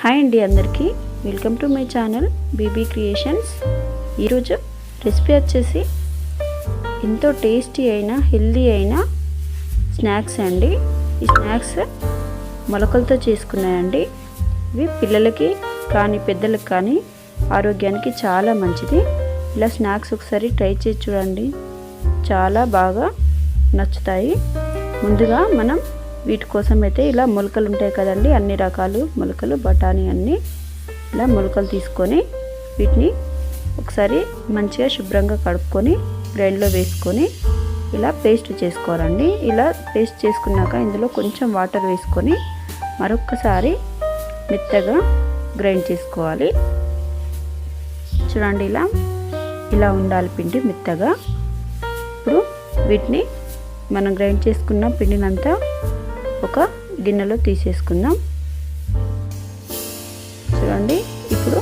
Hi అండి అందరికీ. Welcome to my channel BB creations. ఈరోజు రెసిపీ వచ్చేసి ఎంతో టేస్టీ అయిన హెల్దీ అయిన స్నాక్స్ అండి. ఈ స్నాక్స్ మొలకలతో చేసుకున్నాయండి. ఇవి పిల్లలకి కానీ పెద్దలకు కానీ ఆరోగ్యానికి చాలా మంచిది. ఇలా స్నాక్స్ ఒకసారి ట్రై చేసి చూడండి. చాలా బాగా నచ్చుతాయి. ముందుగా మనం వీటి కోసం అయితే ఇలా మొలకలు ఉంటాయి కదండి అన్ని రకాలు మొలకలు బఠానీ అన్నీ ఇలా మొలకలు తీసుకొని వీటిని ఒకసారి మంచిగా శుభ్రంగా కడుక్కొని గ్రైండ్లో వేసుకొని ఇలా పేస్ట్ చేసుకోవాలండి. ఇలా పేస్ట్ చేసుకున్నాక ఇందులో కొంచెం వాటర్ వేసుకొని మరొక్కసారి మెత్తగా గ్రైండ్ చేసుకోవాలి. చూడండి ఇలా ఇలా ఉండాలి పిండి మెత్తగా. ఇప్పుడు వీటిని మనం గ్రైండ్ చేసుకున్న పిండినంతా ఒక గిన్నెలో తీసేసుకుందాం. చూడండి ఇప్పుడు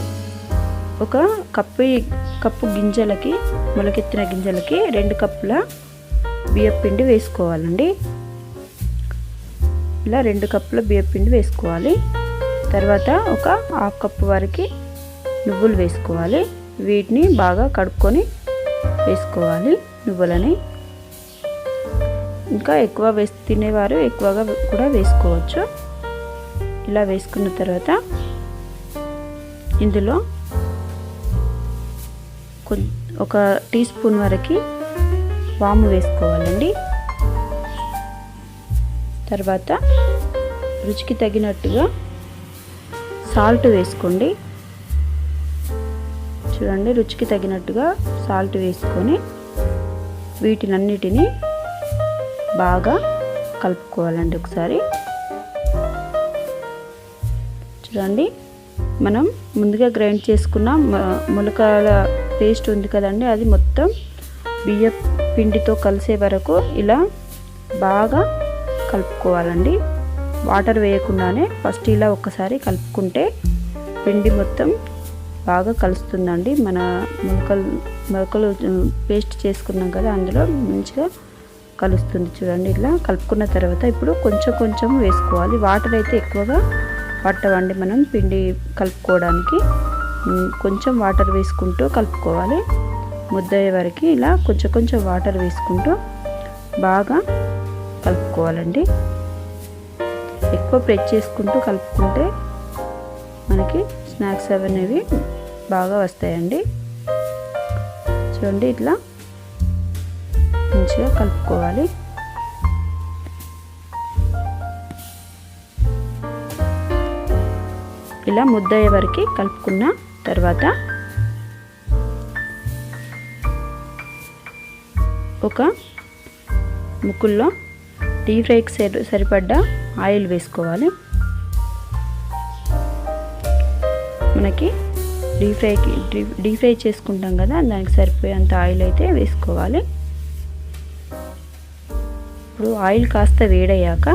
ఒక కప్పు కప్పు గింజలకి మొలకెత్తిన గింజలకి రెండు కప్పుల బియ్యం పిండి వేసుకోవాలండి. ఇలా రెండు కప్పుల బియ్యం పిండి వేసుకోవాలి. తర్వాత ఒక హాఫ్ కప్పు వరకు నువ్వులు వేసుకోవాలి. వీటిని బాగా కడుక్కొని వేసుకోవాలి నువ్వులని. ఇంకా ఎక్కువ వేసి తినేవారు ఎక్కువగా కూడా వేసుకోవచ్చు. ఇలా వేసుకున్న తర్వాత ఇందులో ఒక టీ స్పూన్ వరకు వాము వేసుకోవాలండి. తర్వాత రుచికి తగినట్టుగా సాల్ట్ వేసుకోండి. చూడండి రుచికి తగినట్టుగా సాల్ట్ వేసుకొని వీటినన్నిటినీ బాగా కలుపుకోవాలండి ఒకసారి. చూడండి మనం ముందుగా గ్రైండ్ చేసుకున్న ములకాల పేస్ట్ ఉంది కదండి అది మొత్తం బియ్య పిండితో కలిసే వరకు ఇలా బాగా కలుపుకోవాలండి. వాటర్ వేయకుండానే ఫస్ట్ ఇలా ఒక్కసారి కలుపుకుంటే పిండి మొత్తం బాగా కలుస్తుందండి. మన ములకలు మొలకలు పేస్ట్ చేసుకున్నాం కదా అందులో మంచిగా కలుస్తుంది చూడండి ఇలా కలుపుకున్న తర్వాత ఇప్పుడు కొంచెం కొంచెం వేసుకోవాలి. వాటర్ అయితే ఎక్కువగా పట్టవండి మనం పిండి కలుపుకోవడానికి. కొంచెం వాటర్ వేసుకుంటూ కలుపుకోవాలి. ముద్దయ్యే వరకు ఇలా కొంచెం కొంచెం వాటర్ వేసుకుంటూ బాగా కలుపుకోవాలండి. ఎక్కువ ప్రెస్ చేసుకుంటూ కలుపుకుంటే మనకి స్నాక్స్ అనేవి బాగా వస్తాయండి. చూడండి ఇట్లా మంచిగా కలుపుకోవాలి. ఇలా ముద్దయ్యే వరకు కలుపుకున్న తర్వాత ఒక ముక్కుల్లో డీప్ ఫ్రైకి సరి సరిపడ్డ ఆయిల్ వేసుకోవాలి. మనకి డీప్ ఫ్రైకి డీప్ ఫ్రై చేసుకుంటాం కదా దానికి సరిపోయేంత ఆయిల్ అయితే వేసుకోవాలి. ఇప్పుడు ఆయిల్ కాస్త వేడయ్యాక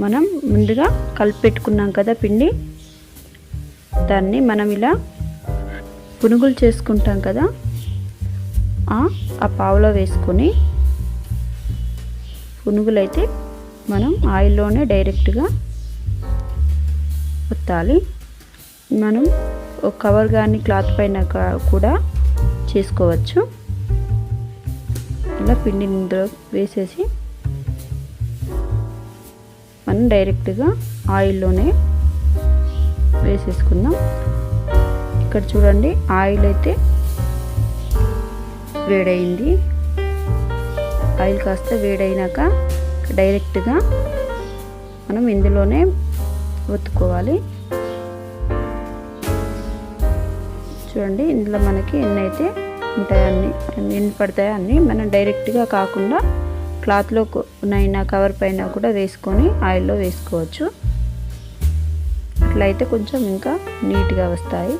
మనం ముందుగా కలిపెట్టుకున్నాం కదా పిండి. దాన్ని మనం ఇలా పునుగులు చేసుకుంటాం కదా ఆ పావులో వేసుకొని పునుగులు అయితే మనం ఆయిల్లోనే డైరెక్ట్గా ఒత్తాలి. మనం ఒక కవర్ కానీ క్లాత్ పైన కూడా చేసుకోవచ్చు. ఇలా పిండిని ఇందులో వేసేసి మనం డైరెక్ట్గా ఆయిల్లోనే వేసేసుకుందాం. ఇక్కడ చూడండి ఆయిల్ అయితే వేడైంది. ఆయిల్ కాస్త వేడైనాక డైరెక్ట్గా మనం ఇందులోనే ఒత్తుకోవాలి. చూడండి ఇందులో మనకి ఎన్నైతే ఉంటాయి అన్ని ఎన్ని పడతాయి అన్నీ. మనం డైరెక్ట్గా కాకుండా క్లాత్లో నైనా కవర్ పైన కూడా వేసుకొని ఆయిల్లో వేసుకోవచ్చు. అట్లయితే కొంచెం ఇంకా నీట్గా వస్తాయి.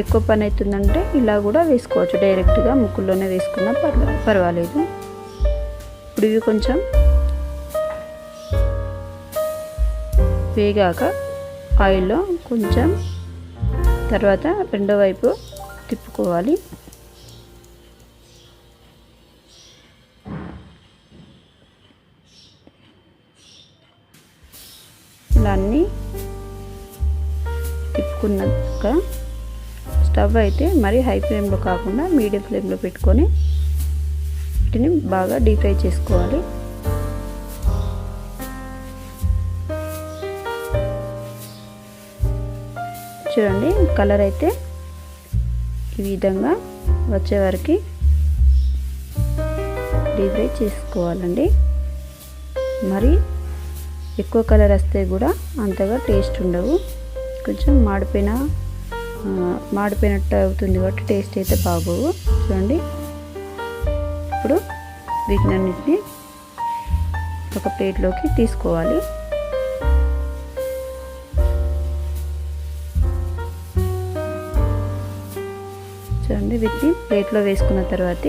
ఎక్కువ పని అవుతుందంటే ఇలా కూడా వేసుకోవచ్చు. డైరెక్ట్గా ముక్కుల్లోనే వేసుకున్నా పర్వాలేదు. ఇప్పుడు ఇవి కొంచెం వేగాక ఆయిల్లో కొంచెం తర్వాత రెండో వైపు తిప్పుకోవాలి. ఇలా అన్నీ తిప్పుకున్నాక స్టవ్ అయితే మరీ హై ఫ్లేమ్లో కాకుండా మీడియం ఫ్లేమ్లో పెట్టుకొని వీటిని బాగా డీప్ ఫ్రై చేసుకోవాలి. చూడండి కలర్ అయితే ఈ విధంగా వచ్చే వరకు డీప్ ఫ్రై చేసుకోవాలండి. మరి ఎక్కువ కలర్ వస్తే కూడా అంతగా టేస్ట్ ఉండవు. కొంచెం మాడిపోయిన మాడిపోయినట్టు అవుతుంది కాబట్టి టేస్ట్ అయితే బాగోవు. చూడండి ఇప్పుడు వీటినన్నింటినీ ఒక ప్లేట్లోకి తీసుకోవాలి. చూడండి వీటిని ప్లేట్లో వేసుకున్న తర్వాత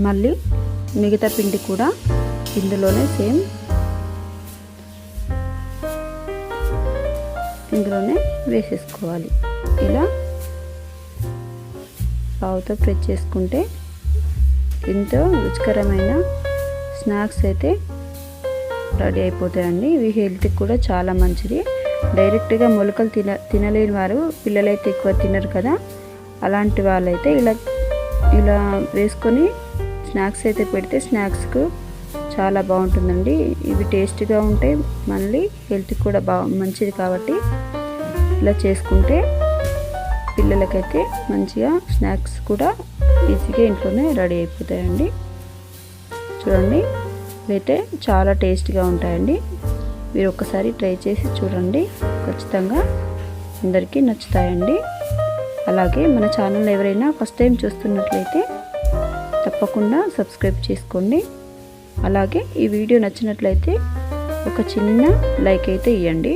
మళ్ళీ మిగతా పిండి కూడా ఇందులోనే సేమ్ ఇందులోనే వేసేసుకోవాలి. ఇలా పావుతో ప్రెస్ చేసుకుంటే ఎంతో రుచికరమైన స్నాక్స్ అయితే రెడీ అయిపోతాయండి. ఇవి హెల్త్కి కూడా చాలా మంచిది. డైరెక్ట్గా మొలకలు తిన తినలేని వారు పిల్లలైతే ఎక్కువ తినరు కదా. అలాంటి వాళ్ళైతే ఇలా ఇలా వేసుకొని స్నాక్స్ అయితే పెడితే స్నాక్స్కు చాలా బాగుంటుందండి. ఇవి టేస్ట్గా ఉంటాయి. మళ్ళీ హెల్త్కి కూడా బా మంచిది కాబట్టి ఇలా చేసుకుంటే పిల్లలకైతే మంచిగా స్నాక్స్ కూడా ఈజీగా ఇంట్లోనే రెడీ అయిపోతాయండి. చూడండి ఇవైతే చాలా టేస్ట్గా ఉంటాయండి. మీరు ఒకసారి ట్రై చేసి చూడండి. ఖచ్చితంగా అందరికీ నచ్చుతాయండి. అలాగే మన ఛానల్ ఎవరైనా ఫస్ట్ టైం చూస్తున్నట్లయితే తప్పకుండా సబ్స్క్రైబ్ చేసుకోండి. అలాగే ఈ వీడియో నచ్చినట్లయితే ఒక చిన్న లైక్ అయితే ఇవ్వండి